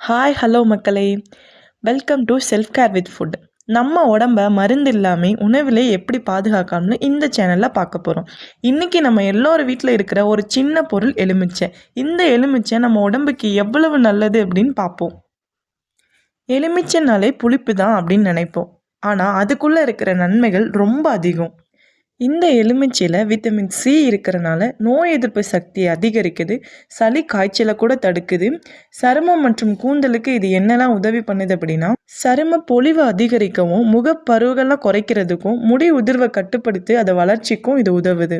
Hi hello மக்களே. Welcome to self care with food நம்ம உடம்ப மருந்து இல்லாமல் உணவிலே எப்படி பாதுகாக்கணும்னு இந்த சேனலில் பார்க்க போகிறோம் இன்றைக்கி நம்ம எல்லோர் வீட்டில் இருக்கிற ஒரு சின்ன பொருள் எலுமிச்சை. இந்த எலுமிச்சை நம்ம உடம்புக்கு எவ்வளவு நல்லது அப்படின்னு பார்ப்போம். எலுமிச்சைனாலே புளிப்பு தான் அப்படின்னு நினைப்போம். ஆனால் அதுக்குள்ளே இருக்கிற நன்மைகள் ரொம்ப அதிகம். இந்த எலுமிச்சையில் விட்டமின் சி இருக்கிறனால நோய் எதிர்ப்பு சக்தி அதிகரிக்குது சளி காய்ச்சலை கூட தடுக்குது. சருமம் மற்றும் கூந்தலுக்கு இது என்னெல்லாம் உதவி பண்ணுது அப்படின்னா சரும பொலிவு அதிகரிக்கவும் முகப்பருவுகள்லாம் குறைக்கிறதுக்கும் முடி உதிர்வை கட்டுப்படுத்தி அதை வளர்ச்சிக்கும் இது உதவுது.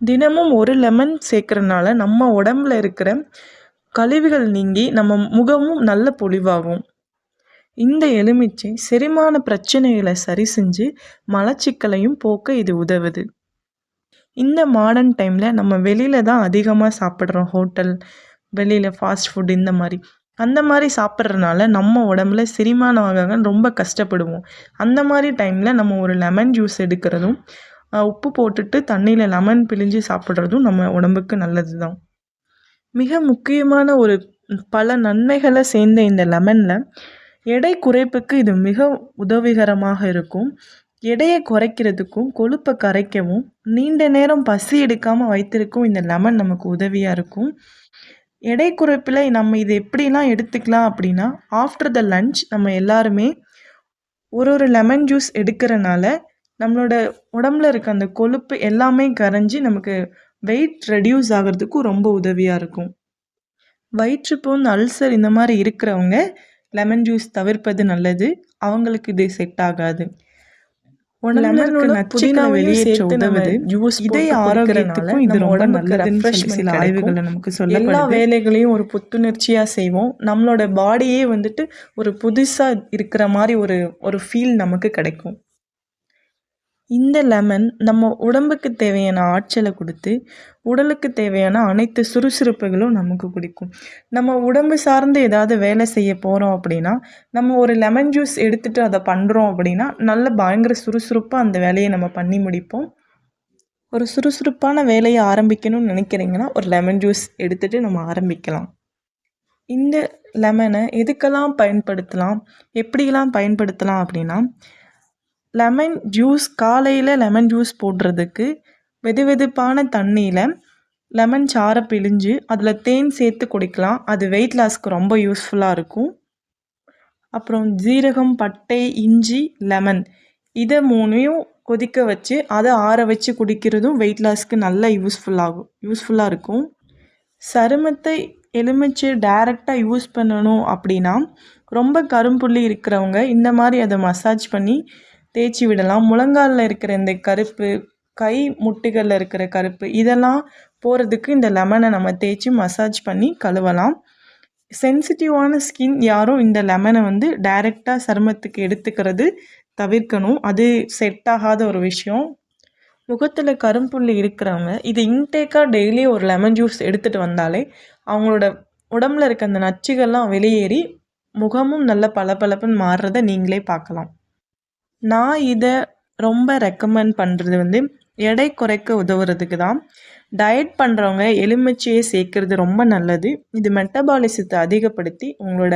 தினமும் ஒரு லெமன் சேர்க்கறனால நம்ம உடம்புல இருக்கிற கழிவுகள் நீங்கி நம்ம முகமும் நல்ல பொலிவாகும். இந்த எலுமிச்சை செரிமான பிரச்சனைகளை சரி செஞ்சு மலச்சிக்கலையும் போக்க இது உதவுது. இந்த மாடர்ன் டைமில் நம்ம வெளியில் தான் அதிகமாக சாப்பிட்றோம். ஹோட்டல் வெளியில் ஃபாஸ்ட் ஃபுட் இந்த மாதிரி. அந்த மாதிரி சாப்பிட்றதுனால நம்ம உடம்புல செரிமானம் ஆகாக ரொம்ப கஷ்டப்படுவோம். அந்த மாதிரி டைமில் நம்ம ஒரு லெமன் ஜூஸ் எடுக்கிறதும் உப்பு போட்டுட்டு தண்ணியில் லெமன் பிழிஞ்சு சாப்பிட்றதும் நம்ம உடம்புக்கு நல்லது தான். மிக முக்கியமான ஒரு பல நன்மைகளை சேர்ந்த இந்த லெமனில் எடை குறைப்புக்கு இது மிக உதவிகரமாக இருக்கும். எடையை குறைக்கிறதுக்கும் கொழுப்பை கரைக்கவும் நீண்ட நேரம் பசி எடுக்காமல் வைத்திருக்கும் இந்த லெமன் நமக்கு உதவியாக இருக்கும். எடை குறைப்பில் நம்ம இது எப்படிலாம் எடுத்துக்கலாம் அப்படின்னா ஆஃப்டர் த லன்ச் நம்ம எல்லாருமே ஒரு ஒரு லெமன் ஜூஸ் எடுக்கிறனால நம்மளோட உடம்புல இருக்க அந்த கொழுப்பு எல்லாமே கரைஞ்சி நமக்கு வெயிட் ரெடியூஸ் ஆகிறதுக்கும் ரொம்ப உதவியாக இருக்கும். வயிற்றுப்போன் அல்சர் இந்த மாதிரி இருக்கிறவங்க லெமன் ஜூஸ் தவிர்ப்பது நல்லது. அவங்களுக்கு இது செட் ஆகாது. ஆய்வுகளை நமக்கு சொல்ல எல்லா வேலைகளையும் ஒரு புத்துணர்ச்சியா செய்வோம். நம்மளோட பாடியே வந்துட்டு ஒரு புதுசா இருக்கிற மாதிரி ஒரு ஒரு ஃபீல் நமக்கு கிடைக்கும். இந்த லெமன் நம்ம உடம்புக்கு தேவையான ஆற்றலை கொடுத்து உடலுக்கு தேவையான அனைத்து சுறுசுறுப்புகளும் நமக்கு பிடிக்கும் நம்ம உடம்பு சார்ந்து ஏதாவது வேலை செய்ய போகிறோம் அப்படின்னா நம்ம ஒரு லெமன் ஜூஸ் எடுத்துகிட்டு அதை பண்ணுறோம் அப்படின்னா நல்ல பயங்கர சுறுசுறுப்பாக அந்த வேலையை நம்ம பண்ணி முடிப்போம். ஒரு சுறுசுறுப்பான வேலையை ஆரம்பிக்கணும்னு நினைக்கிறீங்கன்னா ஒரு லெமன் ஜூஸ் எடுத்துகிட்டு நம்ம ஆரம்பிக்கலாம். இந்த லெமனை எதுக்கெல்லாம் பயன்படுத்தலாம்? எப்படிலாம் பயன்படுத்தலாம் அப்படின்னா லெமன் ஜூஸ் காலையில் லெமன் ஜூஸ் போடுறதுக்கு வெது வெதுப்பான தண்ணியில் லெமன் சாறை பிழிஞ்சு அதில் தேன் சேர்த்து குடிக்கலாம். அது வெயிட் லாஸ்க்கு ரொம்ப யூஸ்ஃபுல்லாக இருக்கும். அப்புறம் ஜீரகம் பட்டை இஞ்சி லெமன் இதை மூணையும் கொதிக்க வச்சு அதை ஆற வச்சு குடிக்கிறதும் வெயிட் லாஸ்க்கு நல்ல யூஸ்ஃபுல்லாகும் யூஸ்ஃபுல்லாக இருக்கும். சருமத்தை எலுமிச்சு டைரெக்டாக யூஸ் பண்ணணும் அப்படின்னா ரொம்ப கரும்புள்ளி இருக்கிறவங்க இந்த மாதிரி அதை மசாஜ் பண்ணி தேய்ச்சி விடலாம். முழங்காலில் இருக்கிற இந்த கருப்பு கை முட்டுகளில் இருக்கிற கருப்பு இதெல்லாம் போகிறதுக்கு இந்த லெமனை நம்ம தேய்ச்சி மசாஜ் பண்ணி கழுவலாம். சென்சிட்டிவான ஸ்கின் யாரும் இந்த லெமனை வந்து டைரெக்டாக சருமத்துக்கு எடுத்துக்கிறது தவிர்க்கணும். அது செட் ஆகாத ஒரு விஷயம். முகத்தில் கரும்புள்ளி இருக்கிறவங்க இது இன்டேக்காக டெய்லி ஒரு லெமன் ஜூஸ் எடுத்துகிட்டு வந்தாலே அவங்களோட உடம்புல இருக்க அந்த நச்சுகள்லாம் வெளியேறி முகமும் நல்ல பளபளப்புன்னு மாறுறதை நீங்களே பார்க்கலாம். நான் இதை ரொம்ப ரெக்கமெண்ட் பண்ணுறது வந்து எடை குறைக்க உதவுறதுக்கு தான். டயட் பண்ணுறவங்க எலுமிச்சையை சேர்க்குறது ரொம்ப நல்லது. இது மெட்டபாலிசத்தை அதிகப்படுத்தி உங்களோட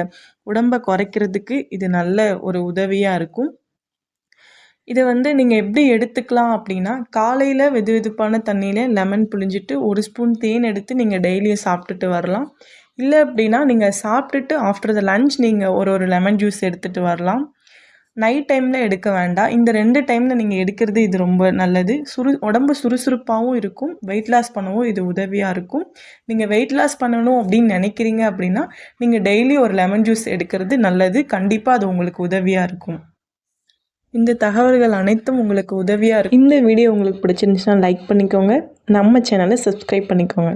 உடம்பை குறைக்கிறதுக்கு இது நல்ல ஒரு உதவியாக இருக்கும். இதை வந்து நீங்கள் எப்படி எடுத்துக்கலாம் அப்படின்னா காலையில் வெது வெதுப்பான தண்ணியில் லெமன் புழிஞ்சிட்டு ஒரு ஸ்பூன் தேன் எடுத்து நீங்கள் டெய்லியும் சாப்பிட்டுட்டு வரலாம். இல்லை அப்படின்னா நீங்கள் சாப்பிட்டுட்டு ஆஃப்டர் த லன்ச் நீங்கள் ஒரு ஒரு லெமன் ஜூஸ் எடுத்துகிட்டு வரலாம். நைட் டைமில் எடுக்க வேண்டாம். இந்த ரெண்டு டைமில் நீங்கள் எடுக்கிறது இது ரொம்ப நல்லது. சுறு உடம்பு சுறுசுறுப்பாகவும் இருக்கும். வெயிட் லாஸ் பண்ணவும் இது உதவியாக இருக்கும். நீங்கள் வெயிட் லாஸ் பண்ணணும் அப்படின்னு நினைக்கிறீங்க அப்படின்னா நீங்கள் டெய்லி ஒரு லெமன் ஜூஸ் எடுக்கிறது நல்லது. கண்டிப்பாக அது உங்களுக்கு உதவியாக இருக்கும். இந்த தகவல்கள் அனைத்தும் உங்களுக்கு உதவியாக இருக்கும். இந்த வீடியோ உங்களுக்கு பிடிச்சிருந்துச்சுன்னா லைக் பண்ணிக்கோங்க. நம்ம சேனலை சப்ஸ்கிரைப் பண்ணிக்கோங்க.